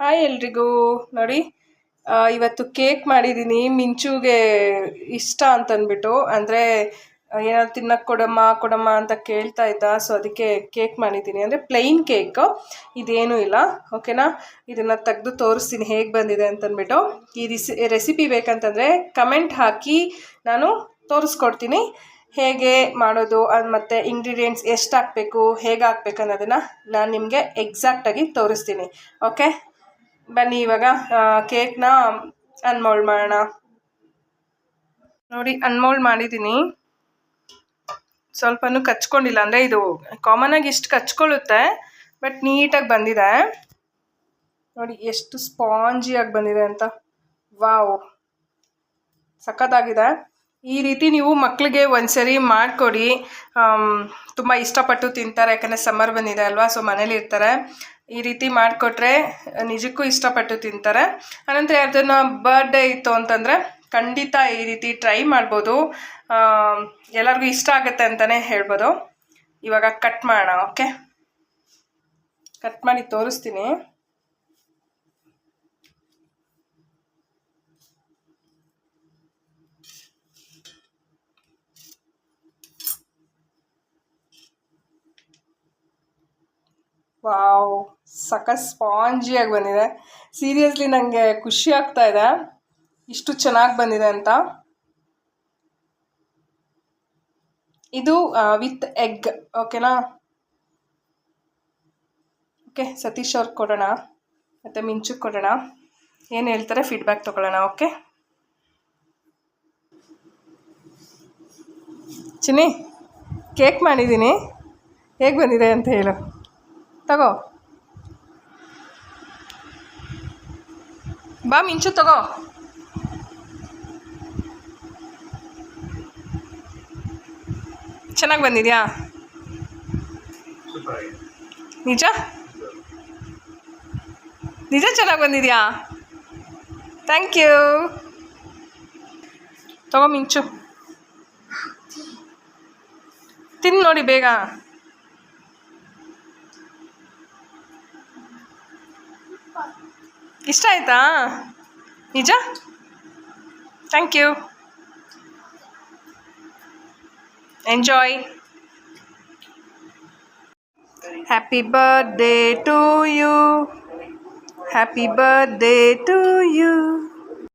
Hi ಎಲ್ರಿಗೂ. ನೋಡಿ ಇವತ್ತು ಕೇಕ್ ಮಾಡಿದ್ದೀನಿ ಮಿಂಚುಗೆ ಇಷ್ಟ ಅಂತಂದ್ಬಿಟ್ಟು ಅಂದರೆ ಏನಾದ್ರು ತಿನ್ನಕ್ಕೆ ಕೊಡಮ್ಮ ಕೊಡಮ್ಮ ಅಂತ ಕೇಳ್ತಾ ಇದ್ದ. ಸೊ ಅದಕ್ಕೆ ಕೇಕ್ ಮಾಡಿದ್ದೀನಿ ಅಂದರೆ ಪ್ಲೈನ್ ಕೇಕ್ ಇದೇನೂ ಇಲ್ಲ. ಓಕೆನಾ ಇದನ್ನು ತೆಗೆದು ತೋರಿಸ್ತೀನಿ ಹೇಗೆ ಬಂದಿದೆ ಅಂತಂದ್ಬಿಟ್ಟು ಈ ರಿಸಿ ರೆಸಿಪಿ ಬೇಕಂತಂದರೆ ಕಮೆಂಟ್ ಹಾಕಿ ನಾನು ತೋರಿಸ್ಕೊಡ್ತೀನಿ. ಹೇಗೆ ಮಾಡೋದು ಅದು ಮತ್ತು ಇಂಗ್ರೀಡಿಯೆಂಟ್ಸ್ ಎಷ್ಟು ಹಾಕಬೇಕು, ಹೇಗೆ ಹಾಕ್ಬೇಕು ಅನ್ನೋದನ್ನು ನಾನು ನಿಮಗೆ ಎಕ್ಸಾಕ್ಟಾಗಿ ತೋರಿಸ್ತೀನಿ. ಓಕೆ ಬನ್ನಿ ಇವಾಗ ಕೇಕ್ನ ಅನ್ಮೋಲ್ಡ್ ಮಾಡೋಣ. ನೋಡಿ ಅನ್ಮೋಲ್ಡ್ ಮಾಡಿದ್ದೀನಿ. ಸ್ವಲ್ಪನೂ ಕಚ್ಕೊಂಡಿಲ್ಲ, ಅಂದರೆ ಇದು ಕಾಮನಾಗಿ ಇಷ್ಟು ಕಚ್ಕೊಳ್ಳುತ್ತೆ ಬಟ್ ನೀಟಾಗಿ ಬಂದಿದೆ. ನೋಡಿ, ಎಷ್ಟು ಸ್ಪಾಂಜಿಯಾಗಿ ಬಂದಿದೆ ಅಂತ. ವಾವ್. ಸಖತ್ತಾಗಿದೆ. ಈ ರೀತಿ ನೀವು ಮಕ್ಕಳಿಗೆ ಒಂದ್ಸರಿ ಮಾಡಿಕೊಡಿ. ತುಂಬ ಇಷ್ಟಪಟ್ಟು ತಿಂತಾರೆ, ಯಾಕಂದರೆ ಸಮ್ಮರ್ ಬಂದಿದೆ ಅಲ್ವಾ ಸೊ ಮನೇಲಿ ಇರ್ತಾರೆ. ಈ ರೀತಿ ಮಾಡಿಕೊಟ್ರೆ ನಿಜಕ್ಕೂ ಇಷ್ಟಪಟ್ಟು ತಿಂತಾರೆ. ಅನಂತರ ಅದನ್ನು ಬರ್ಡೇ ಇತ್ತು ಅಂತಂದರೆ ಖಂಡಿತ ಈ ರೀತಿ ಟ್ರೈ ಮಾಡ್ಬೋದು. ಎಲ್ಲರಿಗೂ ಇಷ್ಟ ಆಗುತ್ತೆ ಅಂತಲೇ ಹೇಳ್ಬೋದು. ಇವಾಗ ಕಟ್ ಮಾಡೋಣ ಓಕೆ ಕಟ್ ಮಾಡಿ ತೋರಿಸ್ತೀನಿ. ವಾವ್, ಸಖತ್ ಸ್ಪಾಂಜಿಯಾಗಿ ಬಂದಿದೆ. ಸೀರಿಯಸ್ಲಿ ನನಗೆ ಖುಷಿ ಆಗ್ತಾ ಇದೆ. ಇಷ್ಟು ಚೆನ್ನಾಗಿ ಬಂದಿದೆ ಅಂತ. ಇದು ವಿತ್ ಎಗ್ ಓಕೆನಾ ಓಕೆ ಸತೀಶ್ ಅವ್ರಿಗೆ ಕೊಡೋಣ. ಮತ್ತು ಮಿಂಚುಗೆ ಕೊಡೋಣ. ಏನು ಹೇಳ್ತಾರೆ ಫೀಡ್ಬ್ಯಾಕ್ ತೊಗೊಳ್ಳೋಣ ಓಕೆ ಚಿನ್ನಿ ಕೇಕ್ ಮಾಡಿದ್ದೀನಿ ಹೇಗೆ ಬಂದಿದೆ ಅಂತ ಹೇಳು. ತಗೋ. ಬಾ ಮಿಂಚು ತಗೋ. ಚೆನ್ನಾಗಿ ಬಂದಿದ್ಯಾ? ನಿಜ? ನಿಜ ಚೆನ್ನಾಗಿ ಬಂದಿದ್ಯಾ? ಥ್ಯಾಂಕ್ ಯು ತಗೋ ಮಿಂಚು. ತಿನ್ ನೋಡಿ ಬೇಗ. ಇಷ್ಟ ಆಯ್ತಾ? ನಿಜ? Thank you enjoy happy birthday to you happy birthday to you